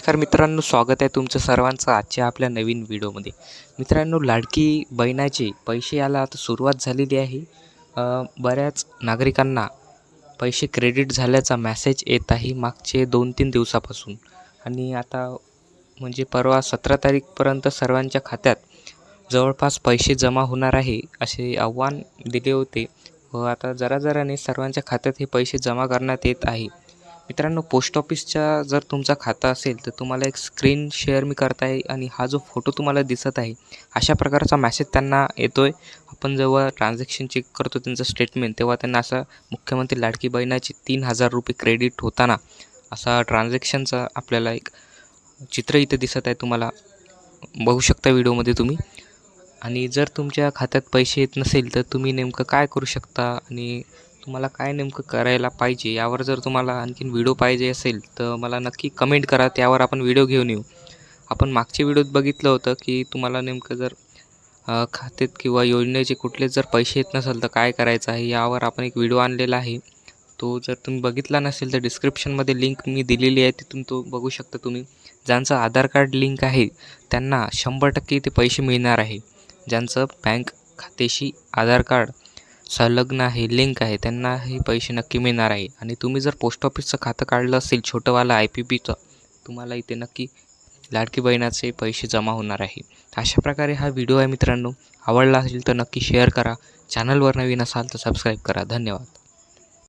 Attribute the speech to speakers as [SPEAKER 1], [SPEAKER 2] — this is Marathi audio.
[SPEAKER 1] नमस्कार मित्रांनो स्वागत आहे तुमचं सर्वांचं आजच्या आपल्या नवीन व्हिडिओमध्ये. मित्रांनो लाडकी बहिणाचे पैसे याला आता सुरुवात झालेली आहे. बऱ्याच नागरिकांना पैसे क्रेडिट झाल्याचा मॅसेज येत आहे मागचे दोन तीन दिवसापासून. आणि आता म्हणजे परवा सतरा तारीखपर्यंत सर्वांच्या खात्यात जवळपास पैसे जमा होणार आहे असे आव्हान दिले होते. व आता जरा जराने सर्वांच्या खात्यात हे पैसे जमा करण्यात येत आहे. मित्रांनो पोस्ट ऑफिसचा जर तुमचा खाता असेल तर तुम्हाला एक स्क्रीन शेअर मी करत आहे आणि हा जो फोटो तुम्हाला दिसत आहे अशा प्रकारचा मॅसेज त्यांना येतो आहे आपण जेव्हा ट्रान्झॅक्शन चेक करतो त्यांचं स्टेटमेंट तेव्हा त्यांना असा मुख्यमंत्री लाडकी बहिणाची तीन हजार रुपये क्रेडिट होताना असा ट्रान्झॅक्शनचा आपल्याला एक चित्र इथे दिसत आहे तुम्हाला. बघू शकता व्हिडिओमध्ये तुम्ही. आणि जर तुमच्या खात्यात पैसे येत नसेल तर तुम्ही नेमकं काय करू शकता आणि तुम्हाला काय नेमकं करायला पाहिजे यावर जर तुम्हाला आणखीन व्हिडिओ पाहिजे असेल तर मला नक्की कमेंट करा. त्यावर आपण व्हिडिओ घेऊन येऊ. आपण मागच्या व्हिडिओत बघितलं होतं की तुम्हाला नेमकं जर खात्यात किंवा योजनेचे कुठलेच जर पैसे येत नसेल तर काय करायचं आहे यावर आपण एक व्हिडिओ आणलेला आहे. तो जर तुम्ही बघितला नसेल तर डिस्क्रिप्शनमध्ये लिंक मी दिलेली आहे तिथून तो बघू शकता तुम्ही. ज्यांचं आधार कार्ड लिंक आहे त्यांना शंभर टक्के ते पैसे मिळणार आहे. ज्यांचं बँक खात्याशी आधार कार्ड संलग्न आहे लिंक आहे त्यांना हे पैसे नक्की मिळणार आहे. आणि तुम्ही जर पोस्ट ऑफिसचं खातं काढलं असेल छोटंवालं आय पी पीचं तुम्हाला इथे नक्की लाडकी बहिणाचे पैसे जमा होणार आहे. अशा प्रकारे हा व्हिडिओ आहे मित्रांनो. आवडला असेल तर नक्की शेअर करा. चॅनलवर नवीन असाल तर सबस्क्राईब करा. धन्यवाद.